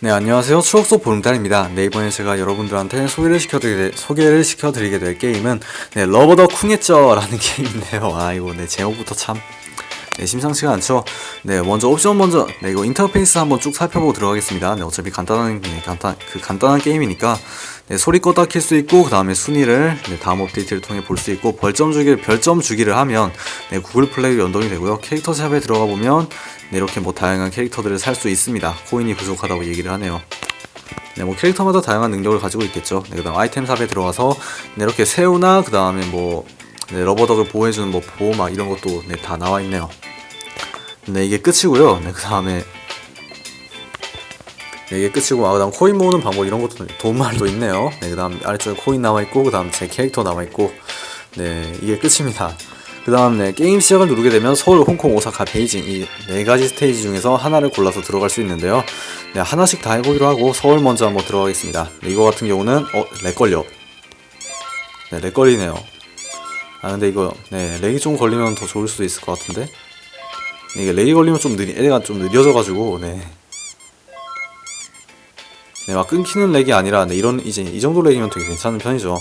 네, 안녕하세요. 추억 속 보름달입니다. 네, 이번에 제가 여러분들한테 소개를 시켜드리게, 소개를 시켜드리게 될 게임은, 네, 러버 더 쿵했죠! 라는 게임인데요. 아, 이거, 네, 제목부터 참, 네, 심상치가 않죠? 네, 먼저 옵션 먼저, 네, 이거 인터페이스 한번 쭉 살펴보고 들어가겠습니다. 네, 어차피 간단한, 네, 간단, 그 간단한 게임이니까, 네, 소리 껐다 킬 수 있고, 그 다음에 순위를, 네, 다음 업데이트를 통해 볼 수 있고, 벌점 주기를, 별점 주기를 하면, 네, 구글 플레이 연동이 되고요. 캐릭터 샵에 들어가 보면, 네, 이렇게 뭐 다양한 캐릭터들을 살 수 있습니다. 코인이 부족하다고 얘기를 하네요. 네, 뭐 캐릭터마다 다양한 능력을 가지고 있겠죠. 네, 그다음 아이템 샵에 들어가서 네, 이렇게 새우나 그 다음에 뭐 네, 러버덕을 보호해주는 뭐 보호 막 이런 것도 네, 다 나와 있네요. 네, 이게 끝이고요. 네, 그 다음에 네, 이게 끝이고 아, 그다음 코인 모으는 방법 이런 것도 돈말도 있네요. 네, 그다음 아래쪽에 코인 나와 있고 그다음 제 캐릭터 나와 있고 네, 이게 끝입니다. 그 다음 네, 게임 시작을 누르게 되면 서울, 홍콩, 오사카, 베이징 이 네 가지 스테이지 중에서 하나를 골라서 들어갈 수 있는데요. 네, 하나씩 다 해보기로 하고 서울 먼저 한번 들어가겠습니다. 네, 이거 같은 경우는 어, 렉 걸려. 네, 렉 걸리네요. 아 근데 이거 네, 렉이 좀 걸리면 더 좋을 수도 있을 것 같은데. 네, 이게 렉이 걸리면 좀 느리, 애가 좀 느려져가지고 네. 네, 막 끊기는 렉이 아니라 네, 이런 이제 이 정도 렉이면 되게 괜찮은 편이죠.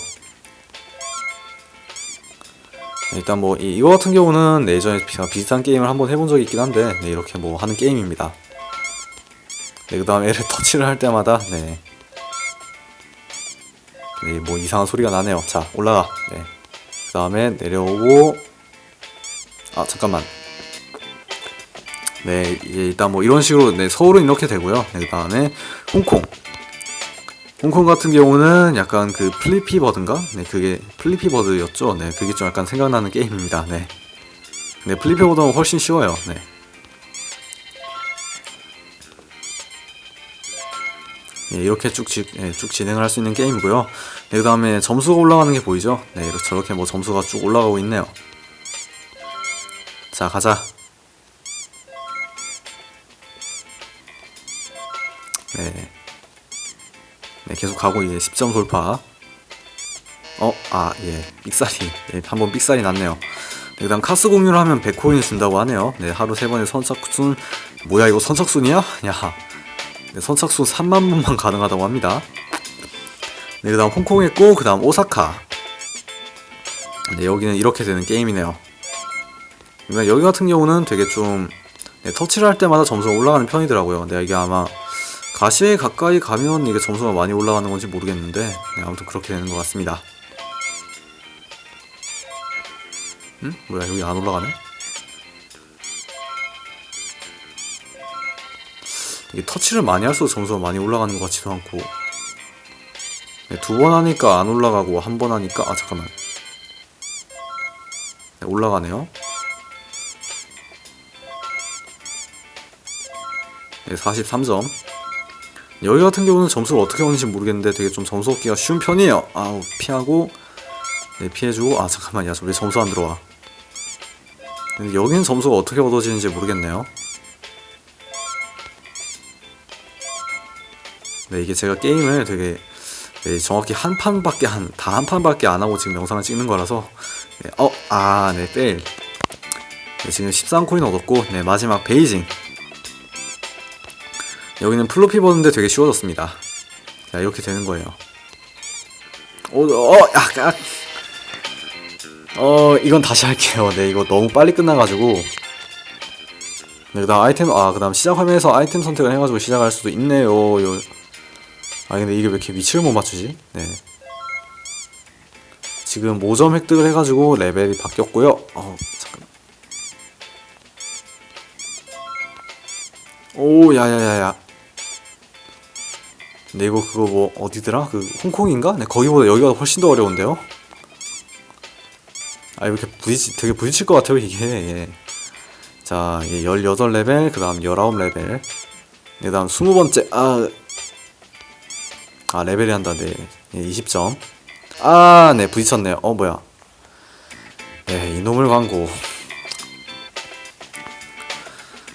일단 뭐 이, 거 같은 경우는 네, 예전에 비- 비슷한 게임을 한번 해본 적이 있긴 한데 네, 이렇게 뭐 하는 게임입니다. 네, 그 다음 애를 터치를 할 때마다 네. 네, 뭐 이상한 소리가 나네요. 자, 올라가. 네. 그 다음에 내려오고 아, 잠깐만. 네, 일단 뭐 이런 식으로 네, 서울은 이렇게 되고요. 네, 그 다음에 홍콩. 홍콩 같은 경우는 약간 그 플리피 버드인가? 네, 그게 플리피 버드였죠. 네, 그게 좀 약간 생각나는 게임입니다. 네. 네, 플리피 버드는 훨씬 쉬워요. 네. 예, 이렇게 쭉, 지, 예, 쭉 진행을 할 수 있는 게임이고요. 네, 그 다음에 점수가 올라가는 게 보이죠? 네, 이렇게 저렇게 뭐 점수가 쭉 올라가고 있네요. 자, 가자. 네. 네, 계속 가고 이제 10점 돌파. 어, 아, 예, 삑살이, 예, 한번 삑살이 났네요. 네, 그 다음 카스 공유를 하면 100코인을 준다고 하네요. 네, 하루 세 번의 선착순, 뭐야 이거 선착순이야? 야, 네, 선착순 3만 분만 가능하다고 합니다. 네, 그 다음 홍콩 했고, 그 다음 오사카. 네, 여기는 이렇게 되는 게임이네요. 그러니까 여기 같은 경우는 되게 좀 네, 터치를 할 때마다 점수가 올라가는 편이더라고요. 네, 이게 아마 가시에 가까이 가면 이게 점수가 많이 올라가는 건지 모르겠는데 네, 아무튼 그렇게 되는 것 같습니다. 응? 뭐야 여기 안 올라가네? 이게 터치를 많이 할수록 점수가 많이 올라가는 것 같지도 않고 네, 두번 하니까 안 올라가고 한 번 하니까 아 잠깐만 네, 올라가네요. 네, 43점. 여기 같은 경우는 점수를 어떻게 얻는지 모르겠는데 되게 좀 점수 얻기가 쉬운 편이에요. 아우 피하고 네 피해주고 아 잠깐만 야왜 점수 안 들어와? 근데 여기는 점수가 어떻게 얻어지는지 모르겠네요. 네 이게 제가 게임을 되게 네, 정확히 한 판밖에 한 다 한 판밖에 안 하고 지금 영상을 찍는 거라서 네, 어 아네 페일. 네, 지금 13코인 얻었고 네 마지막 베이징 여기는 플로피 버는데 되게 쉬워졌습니다. 자, 이렇게 되는 거예요. 어, 어, 약간. 어, 이건 다시 할게요. 네, 이거 너무 빨리 끝나가지고. 네, 그 다음 아이템, 아, 그 다음 시작 화면에서 아이템 선택을 해가지고 시작할 수도 있네요. 요. 아, 근데 이게 왜 이렇게 위치를 못 맞추지? 네. 지금 5점 획득을 해가지고 레벨이 바뀌었고요. 어, 잠깐. 오, 야야야야. 근데 이거 그거 뭐 어디더라? 그 홍콩인가? 네, 거기보다 여기가 훨씬 더 어려운데요? 아 이렇게 부딪 되게 부딪힐 것 같아요 이게 예. 자 이게 18레벨 그 다음 19레벨 그 다음 20번째 아, 아 레벨이 한다 네 예, 20점 아 네 부딪혔네요 어 뭐야 네 이놈을 광고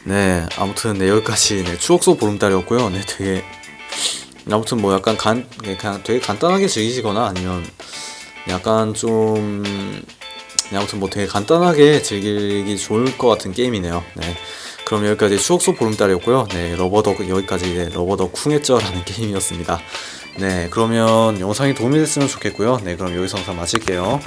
네 아무튼 네 여기까지 네, 추억 속 보름달이었고요 네 되게 아무튼 뭐 약간 간 네, 그냥 되게 간단하게 즐기시거나 아니면 약간 좀 네, 아무튼 뭐 되게 간단하게 즐기기 좋을 것 같은 게임이네요. 네. 그럼 여기까지 추억 속 보름달이었고요. 네, 러버덕 여기까지 이제 러버덕 쿵했죠라는 게임이었습니다. 네, 그러면 영상이 도움이 됐으면 좋겠고요. 네, 그럼 여기서 영상 마칠게요.